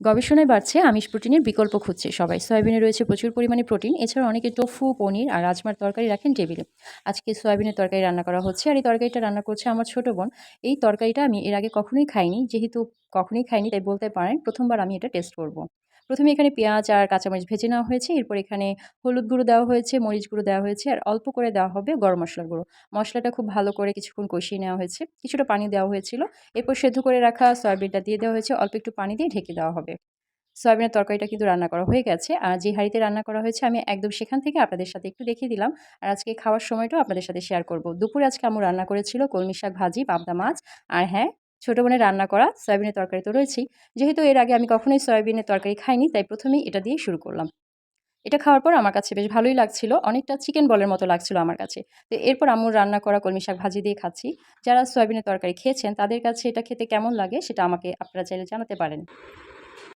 গবেষণায় বাড়ছে আমিষ প্রোটিনের বিকল্প খুঁজছে সবাই। সয়াবিনে রয়েছে প্রচুর পরিমাণে প্রোটিন, এছাড়া অনেকে টোফু, পনির আর রাজমার তরকারি রাখেন টেবিলে। আজকে সয়াবিনের তরকারি রান্না করা হচ্ছে আর এই তরকারিটা রান্না করছে আমার ছোট বোন। এই তরকারিটা আমি এর আগে কখনোই খাইনি, যেহেতু কখনোই খাইনি তাই বলতে পারেন, প্রথমবার আমি এটা টেস্ট করব। প্রথমে এখানে পেঁয়াজ আর কাঁচামরিচ ভেজে নেওয়া হয়েছে, এরপর এখানে হলুদ গুঁড়ো দেওয়া হয়েছে, মরিচ গুঁড়ো দেওয়া হয়েছে আর অল্প করে দেওয়া হবে গরম মশলার গুঁড়ো। মশলাটা খুব ভালো করে কিছুক্ষণ কষিয়ে নেওয়া হয়েছে, কিছুটা পানি দেওয়া হয়েছিল। এরপর সেদ্ধ করে রাখা সয়াবিনটা দিয়ে দেওয়া হয়েছে, অল্প একটু পানি দিয়ে ঢেকে দেওয়া হবে। সয়াবিনের তরকারিটা কিন্তু রান্না করা হয়ে গেছে। আর যে হাঁড়িতে রান্না করা হয়েছে আমি একদম সেখান থেকে আপনাদের সাথে একটু দেখিয়ে দিলাম। আর আজকে খাওয়ার সময়টাও আপনাদের সাথে শেয়ার করব। দুপুরে আজকে আম্মু রান্না করেছিল কলমি শাক ভাজি, পাবদা মাছ। আর হ্যাঁ ছোটো বোনের রান্না করা সয়াবিনের তরকারি তো রয়েছেই। যেহেতু এর আগে আমি কখনোই সয়াবিনের তরকারি খাইনি, তাই প্রথমেই এটা দিয়ে শুরু করলাম। এটা খাওয়ার পর আমার কাছে বেশ ভালোই লাগছিল। অনেকটা চিকেন বলের মতো লাগছিল আমার কাছে। তো এরপর আম্মুর রান্না করা কলমি শাক ভাজি দিয়ে খাচ্ছি। যারা সয়াবিনের তরকারি খেয়েছেন, তাদের কাছে এটা খেতে কেমন লাগে সেটা আমাকে আপনারা চাইলে জানাতে পারেন।